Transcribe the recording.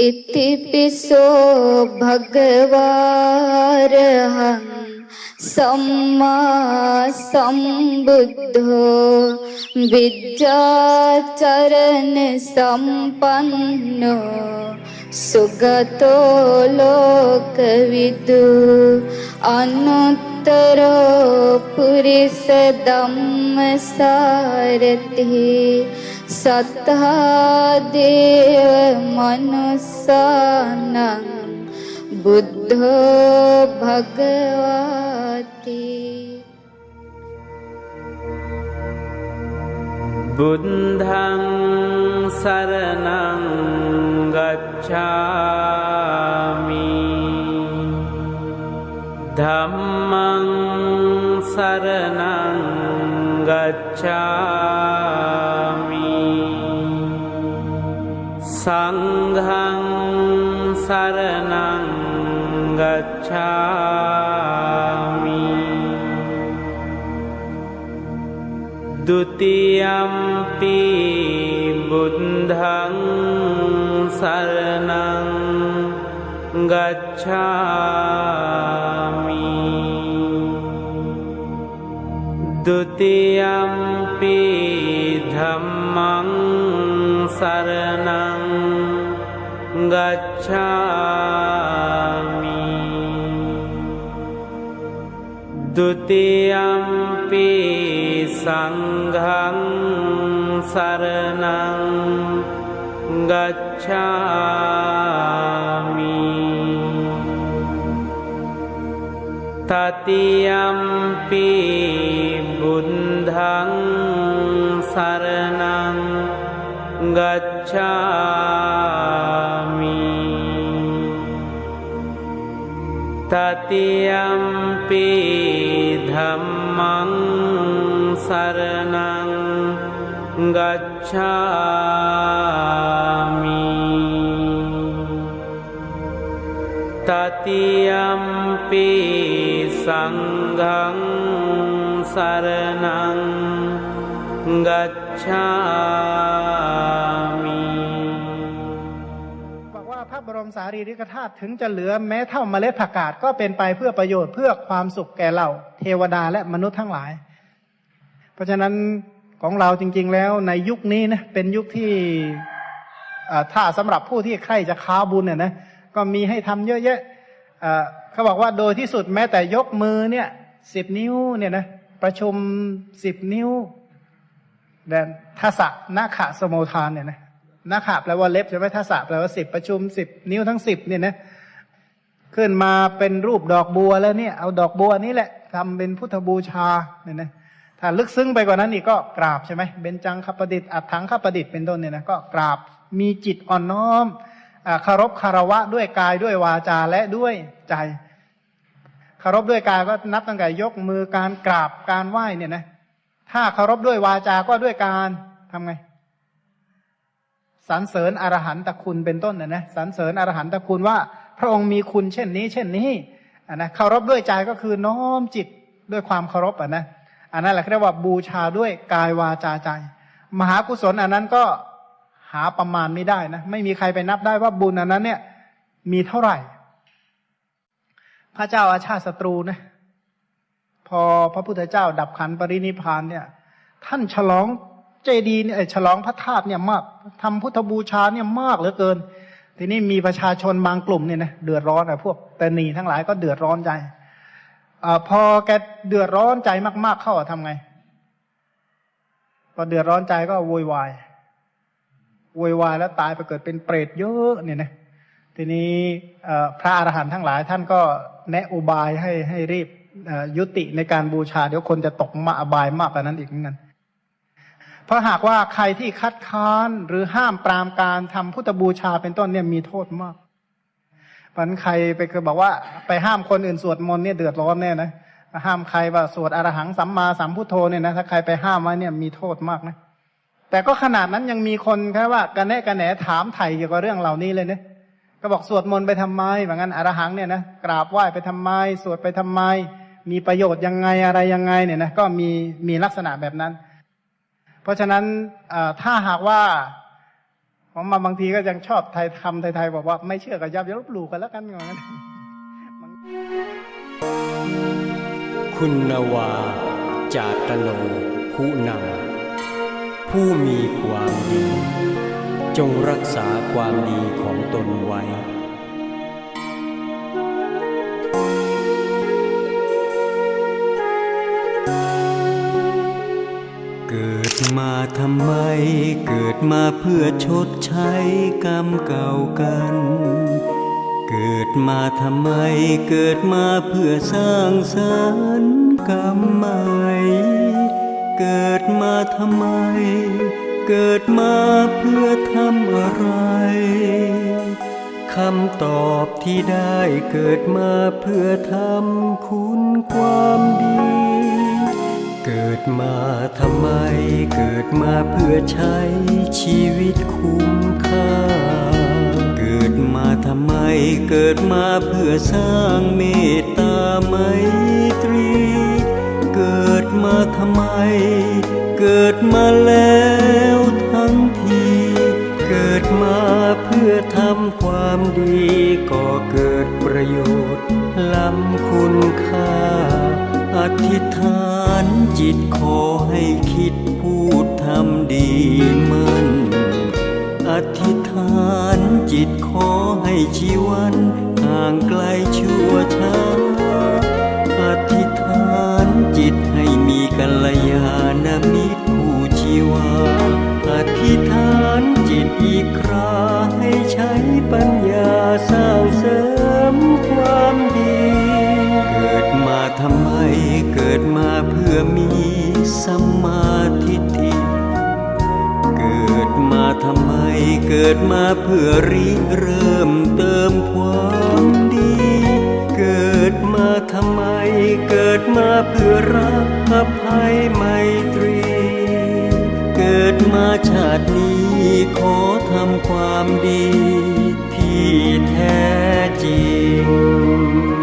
ඉතිපිසෝ භගවාරහං සම්මා සම්බුද්ධෝ විද්‍යාචරණ සම්පන්නෝ සුගතෝ ලෝකවිදු අනුත්තරෝ පුරිස ධම්මසාරති සත්තා දේව මනුස්සානං බුද්ධෝ භගවාති. බුද්ධං සරණං ගච්ඡාමි. ධම්මං සරණං ගච්ඡාමි. සංඝං සරණං ගච්ඡාමි. ဒ ුතියම්පි බුද්ධං සරණං ගච්ඡාමි. द्वितीयं धम्मं शरणं गच्छामि। द्वितीयमपि सङ्घं शरणं गच्छामि। ततियंपि बुन्धं शरणं गच्छामि। गच्छयं धम्मं शरणं गच्छामि। ตติยมปีสังกัจฉามิตติยมปีสังฆังสารนังกัจฉามิบอกว่าพระบรมสารีริกธาตุถึงจะเหลือแม้เท่าเมล็ดผักกาดก็เป็นไปเพื่อประโยชน์เพื่อความสุขแก่เราเทวดาและมนุษย์ทั้งหลาย เพราะฉะนั้นของเราจริง ๆ แล้วในยุคนี้นะเป็นยุคที่ถ้าสำหรับผู้ที่ใครจะค้าบุญเนี่ยนะ ก็มีให้ทำเยอะแยะเขาบอกว่าโดยที่สุดแม้แต่ยกมือเนี่ยสิบนิ้วเนี่ยนะประชุมสิบนิ้วแดนทัศนาขะสโมทานเนี่ยนะนาขาแปลว่าเล็บใช่ไหมทัศแปลว่าสิบประชุมสิบนิ้วทั้งสิบเนี่ยนะขึ้นมาเป็นรูปดอกบัวแล้วเนี่ย เอาดอกบัวนี้แหละทำเป็นพุทธบูชาเนี่ยนะถ้าลึกซึ้งไปกว่านั้นอีกก็กราบใช่ไหมเบญจังคประดิษฐ์อัดถังคประดิษฐ์เป็นต้นเนี่ยนะก็กราบมีจิตอ่อนน้อม คารพคารวะด้วยกายด้วยวาจาและด้วยใจคารพด้วยกายก็นับตั้งแต่ยกมือการกราบการไหว้เนี่ยนะถ้าคารพด้วยวาจาก็ด้วยการทำไงสรรเสริญอรหันตคุณเป็นต้นนะนะสรรเสริญอรหันตคุณว่า พระองค์มีคุณเช่นนี้ เช่นนี้อะนะเคารพด้วยใจก็คือน้อมจิตด้วยความเคารพอะนะอันนั้นแหละเรียกว่าบูชาด้วยกายวาจาใจ มหากุศลอันนั้นก็ หาประมาณไม่ได้นะไม่มีใครไปนับได้ว่าบุญอันนั้น เนี่ย มีเท่าไหร่ พระเจ้าอาชาติศัตรูนะพอพระพุทธเจ้าดับขันปรินิพานเนี่ย ท่านฉลองเจดีย์เนี่ยฉลองพระธาตุเนี่ยมากทำพุทธบูชาเนี่ยมากเหลือเกิน ทีนี้มีประชาชนบางกลุ่มเนี่ยนะเดือดร้อนอะพวกตนีทั้งหลายก็เดือดร้อนใจอพอแกเดือดร้อนใจมาก ๆเข้าอะทำไงพอเดือดร้อนใจก็โวยวาย วยวายแล้วตายไปเกิดเป็นเปรตเยอะเนี่ยนะทีนี้เอ่อพระอรหันต์ทั้งหลายท่านก็แนะอุบายให้ให้รีบยุติในการบูชา เดี๋ยวคนจะตกมาอบายมากกว่านั้นอีกเหมือนกันเพราะหากว่าใครที่คัดค้านหรือห้ามปรามการทำพุทธบูชาเป็นต้นเนี่ยมีโทษมากพันใครไปเคยบอกว่าไปห้ามคนอื่นสวดมนต์เนี่ยเดือดร้อนแน่นะห้ามใครว่าสวดอรหังสัมมาสัมพุทโธเนี่ยนะถ้าใครไปห้ามไว้เนี่ยมีโทษมากนะ แต่ก็ขนาดนั้นยังมีคนแค่ว่ากันแน่กันแหนถามไถ่เกี่ยวกับเรื่องเหล่านี้เลยเนี่ยก็บอกสวดมนต์ไปทำไมแบบนั้นอรหังเนี่ยนะกราบไหว้ไปทำไม สวดไปทำไม มีประโยชน์ยังไงอะไรยังไงเนี่ยนะก็มีมีลักษณะแบบนั้น เพราะฉะนั้นถ้าหากว่าผมมาบางทีก็ยังชอบไทยคำไทยๆบอกว่าไม่เชื่อก็อยับยัลบหลู่กันแล้วกันอย่างนั้นคุณนวาจาตโนผู้นำ ผู้มีความดี จงรักษาความดีของตนไว้ เกิดมาทำไม เกิดมาเพื่อชดใช้กรรมเก่ากัน เกิดมาทำไม เกิดมาเพื่อสร้างสรรค์กรรมใหม่ เกิดมาทำไม เกิดมาเพื่อทำอะไรคำตอบที่ได้เกิดมาเพื่อทำคุณความดี เกิดมาทำไม เกิดมาเพื่อใช้ชีวิตคุ้มค่า เกิดมาทำไม เกิดมาเพื่อสร้างเมตตาไมตรี กิดมาทำไม เกิดมาแล้วทั้งที เกิดมาเพื่อทำความดี ก็เกิดประโยชน์ ล้ำคุณค่า อธิษฐานจิตขอให้คิดพูดทำดีมันอธิษฐานจิตขอให้ชีวันห่างไกลชั่วช้า เกิดมาเพื่อริเริ่มเติมความดี เกิดมาทำไม เกิดมาเพื่อรักอภัยไมตรี เกิดมาชาตินี้ขอทำความดีที่แท้จริง